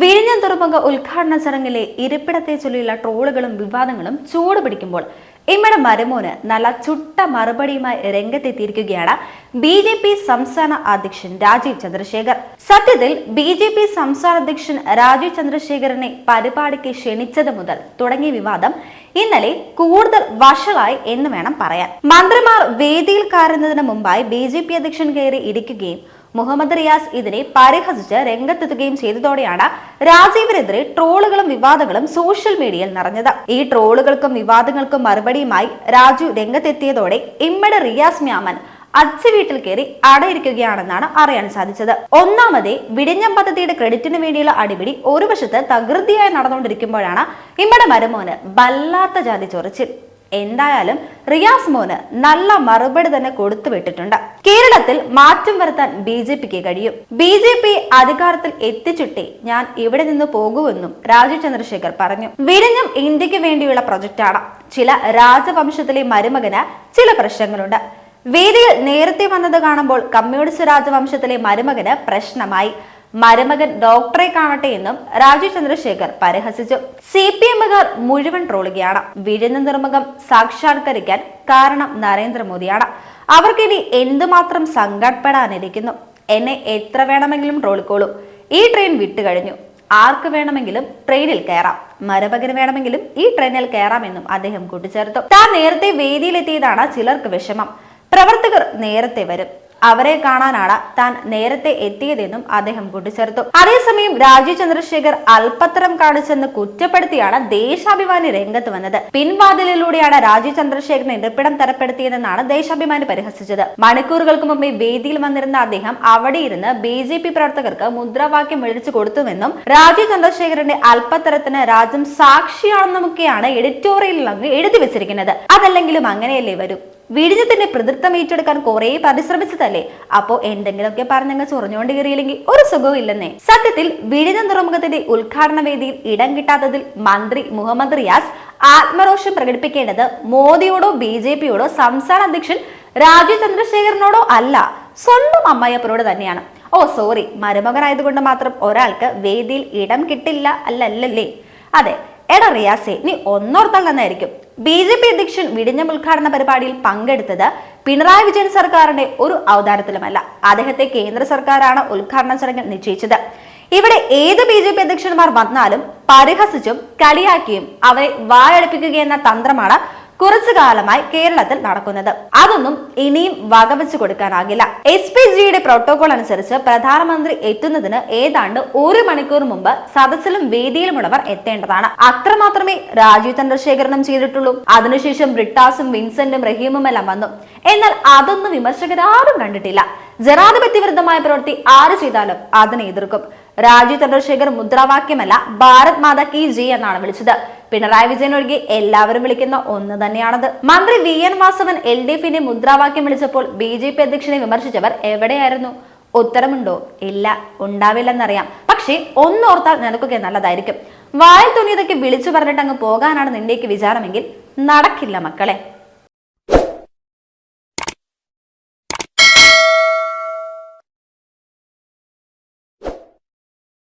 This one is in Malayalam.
വിഴിഞ്ഞം തുറമുഖ ഉദ്ഘാടന ചടങ്ങിലെ ഇരിപ്പിടത്തെ ചൊല്ലിയുള്ള ട്രോളുകളും വിവാദങ്ങളും ചൂട് പിടിക്കുമ്പോൾ ഇമ്മയുടെ മരുമോന് നല്ല ചുട്ട മറുപടിയുമായി രംഗത്തെത്തിയിരിക്കുകയാണ് ബി ജെ പി സംസ്ഥാന അധ്യക്ഷൻ രാജീവ് ചന്ദ്രശേഖർ. സത്യത്തിൽ ബി ജെ പി സംസ്ഥാന അധ്യക്ഷൻ രാജീവ് ചന്ദ്രശേഖരനെ പരിപാടിക്ക് ക്ഷണിച്ചത് മുതൽ തുടങ്ങിയ വിവാദം ഇന്നലെ കൂടുതൽ വഷളായി എന്ന് വേണം പറയാൻ. മന്ത്രിമാർ വേദിയിൽ കയറുന്നതിന് മുമ്പായി ബി ജെ പി അധ്യക്ഷൻ കയറി ഇരിക്കുകയും മുഹമ്മദ് റിയാസ് ഇതിനെ പരിഹസിച്ച് രംഗത്തെത്തുകയും ചെയ്തതോടെയാണ് രാജീവിനെതിരെ ട്രോളുകളും വിവാദങ്ങളും സോഷ്യൽ മീഡിയയിൽ നിറഞ്ഞത്. ഈ ട്രോളുകൾക്കും വിവാദങ്ങൾക്കും മറുപടിയുമായി രാജു രംഗത്തെത്തിയതോടെ ഇമ്മട് റിയാസ് മ്യാമൻ അച്ഛ വീട്ടിൽ കയറി അടയിരിക്കുകയാണെന്നാണ് അറിയാൻ സാധിച്ചത്. ഒന്നാമതേ വിടിഞ്ഞം പദ്ധതിയുടെ ക്രെഡിറ്റിന് വേണ്ടിയുള്ള അടിപിടി ഒരു വശത്ത് തകൃതിയായി നടന്നുകൊണ്ടിരിക്കുമ്പോഴാണ് ഇമ്മടെ മരുമോന് വല്ലാത്ത ജാതി ചൊറിച്ചിൽ. എന്തായാലും റിയാസ് മോന് നല്ല മറുപടി തന്നെ കൊടുത്തു വിട്ടിട്ടുണ്ട്. കേരളത്തിൽ മാറ്റം വരുത്താൻ ബി ജെ പിക്ക് കഴിയും. ബി ജെ പി അധികാരത്തിൽ എത്തിച്ചിട്ടേ ഞാൻ ഇവിടെ നിന്ന് പോകുമെന്നും രാജീവ് ചന്ദ്രശേഖർ പറഞ്ഞു. വിഴിഞ്ഞം ഇന്ത്യയ്ക്ക് വേണ്ടിയുള്ള പ്രൊജക്റ്റാണ്. ചില രാജവംശത്തിലെ മരുമകന് ചില പ്രശ്നങ്ങളുണ്ട്. വേദിയിൽ നേരത്തെ വന്നത് കാണുമ്പോൾ കമ്മ്യൂണിസ്റ്റ് രാജവംശത്തിലെ മരുമകന് പ്രശ്നമായി. മരുമകൻ ഡോക്ടറെ കാണട്ടെ എന്നും രാജീവ് ചന്ദ്രശേഖർ പരിഹസിച്ചു. സി പി എമ്മുകാർ മുഴുവൻ ട്രോളുകയാണ്. വിഴുന്ന നിർമ്മകം സാക്ഷാത്കരിക്കാൻ കാരണം നരേന്ദ്രമോദിയാണ്. അവർക്കിനി എന്തുമാത്രം സങ്കടപ്പെടാനിരിക്കുന്നു? എന്നെ എത്ര വേണമെങ്കിലും ട്രോളിക്കോളൂ. ഈ ട്രെയിൻ വിട്ടുകഴിഞ്ഞു. ആർക്ക് വേണമെങ്കിലും ട്രെയിനിൽ കയറാം. മരമകന് വേണമെങ്കിലും ഈ ട്രെയിനിൽ കയറാമെന്നും അദ്ദേഹം കൂട്ടിച്ചേർത്തു. താൻ നേരത്തെ വേദിയിലെത്തിയതാണ് ചിലർക്ക് വിഷമം. പ്രവർത്തകർ നേരത്തെ വരും. അവരെ കാണാനാണ് താൻ നേരത്തെ എത്തിയതെന്നും അദ്ദേഹം കൂട്ടിച്ചേർത്തു. അതേസമയം രാജീവ് ചന്ദ്രശേഖർ അല്പത്തരം കാണിച്ചെന്ന് കുറ്റപ്പെടുത്തിയാണ് ദേശാഭിമാനി രംഗത്ത് വന്നത്. പിൻവാതിലിലൂടെയാണ് രാജീവ് ചന്ദ്രശേഖരനെ ഇരിപ്പിടം തരപ്പെടുത്തിയതെന്നാണ് ദേശാഭിമാനി പരിഹസിച്ചത്. മണിക്കൂറുകൾക്ക് മുമ്പേ വേദിയിൽ വന്നിരുന്ന അദ്ദേഹം അവിടെ ഇരുന്ന് ബി ജെ പി പ്രവർത്തകർക്ക് മുദ്രാവാക്യം വിളിച്ചു കൊടുത്തുവെന്നും രാജീവ് ചന്ദ്രശേഖരന്റെ അല്പത്തരത്തിന് രാജ്യം സാക്ഷിയാണെന്നുമൊക്കെയാണ് എഡിറ്റോറിയലിൽ അങ്ങ് എഴുതി വെച്ചിരിക്കുന്നത്. അതല്ലെങ്കിലും അങ്ങനെയല്ലേ വരും? വിഴിഞ്ഞത്തിന്റെ പ്രതിർത്ഥം ഏറ്റെടുക്കാൻ കുറെ പരിശ്രമിച്ചതല്ലേ? അപ്പോ എന്തെങ്കിലുമൊക്കെ പറഞ്ഞങ്ങ് ചൊറിഞ്ഞുകൊണ്ട് കയറിയില്ലെങ്കിൽ ഒരു സുഖവും ഇല്ലെന്നേ. സത്യത്തിൽ വീടിന് തുറമുഖത്തിന്റെ ഉദ്ഘാടന വേദിയിൽ ഇടം കിട്ടാത്തതിൽ മന്ത്രി മുഹമ്മദ് റിയാസ് ആത്മരോഷം പ്രകടിപ്പിക്കേണ്ടത് മോദിയോടോ ബി ജെ പിയോടോ സംസ്ഥാന അധ്യക്ഷൻ രാജീവ് ചന്ദ്രശേഖരനോടോ അല്ല സ്വന്തം അമ്മയപ്പനോട് തന്നെയാണ്. ഓ സോറി മരുമകനായതുകൊണ്ട് മാത്രം ഒരാൾക്ക് വേദിയിൽ ഇടം കിട്ടില്ല അല്ലല്ലേ അതെ എടാ റിയാസെ നീ ഒന്നോർത്താൽ നന്നായിരിക്കും ബി ജെ പി അധ്യക്ഷൻ വിടിഞ്ഞം ഉദ്ഘാടന പരിപാടിയിൽ പങ്കെടുത്തത് പിണറായി വിജയൻ സർക്കാരിന്റെ ഒരു അവതാരത്തിലുമല്ല. അദ്ദേഹത്തെ കേന്ദ്ര സർക്കാരാണ് ഉദ്ഘാടന ചടങ്ങിൽ നിശ്ചയിച്ചത്. ഇവിടെ ഏത് ബി ജെ പി അധ്യക്ഷന്മാർ വന്നാലും പരിഹസിച്ചും കളിയാക്കിയും അവരെ വായടുപ്പിക്കുകയെന്ന തന്ത്രമാണ് കുറച്ചു കാലമായി കേരളത്തിൽ നടക്കുന്നത്. അതൊന്നും ഇനിയും വകവെച്ചു കൊടുക്കാനാകില്ല. എസ് പി ജിയുടെ പ്രോട്ടോകോൾ അനുസരിച്ച് പ്രധാനമന്ത്രി എത്തുന്നതിന് ഏതാണ്ട് ഒരു മണിക്കൂർ മുമ്പ് സദസ്സിലും വേദിയിലുമുള്ളവർ എത്തേണ്ടതാണ്. അത്രമാത്രമേ രാജീവ് ചന്ദ്രശേഖരനും ചെയ്തിട്ടുള്ളൂ. അതിനുശേഷം ബ്രിട്ടാസും വിൻസെന്റും റഹീമും എല്ലാം വന്നു. എന്നാൽ അതൊന്നും വിമർശകരാരും കണ്ടിട്ടില്ല. ജനാധിപത്യ വിരുദ്ധമായ പ്രവൃത്തി ആര് ചെയ്താലും അതിനെ എതിർക്കും. രാജീവ് ചന്ദ്രശേഖർ മുദ്രാവാക്യമല്ല ഭാരത് മാതാ കി ജി എന്നാണ് വിളിച്ചത്. പിണറായി വിജയൻ ഒഴികെ എല്ലാവരും വിളിക്കുന്ന ഒന്ന് തന്നെയാണത്. മന്ത്രി V N Vasavan L D എഫിന്റെ മുദ്രാവാക്യം വിളിച്ചപ്പോൾ ബി ജെ പി അധ്യക്ഷനെ വിമർശിച്ചവർ എവിടെയായിരുന്നു? ഉത്തരമുണ്ടോ? ഇല്ല ഉണ്ടാവില്ലെന്നറിയാം. പക്ഷേ ഒന്നോർത്താൽ നിനക്കൊക്കെ നല്ലതായിരിക്കും. വായിൽ തുണിയതൊക്കെ വിളിച്ചു പറഞ്ഞിട്ട് അങ്ങ് പോകാനാണ് നിന്റെയൊക്കെ വിചാരമെങ്കിൽ നടക്കില്ല മക്കളെ.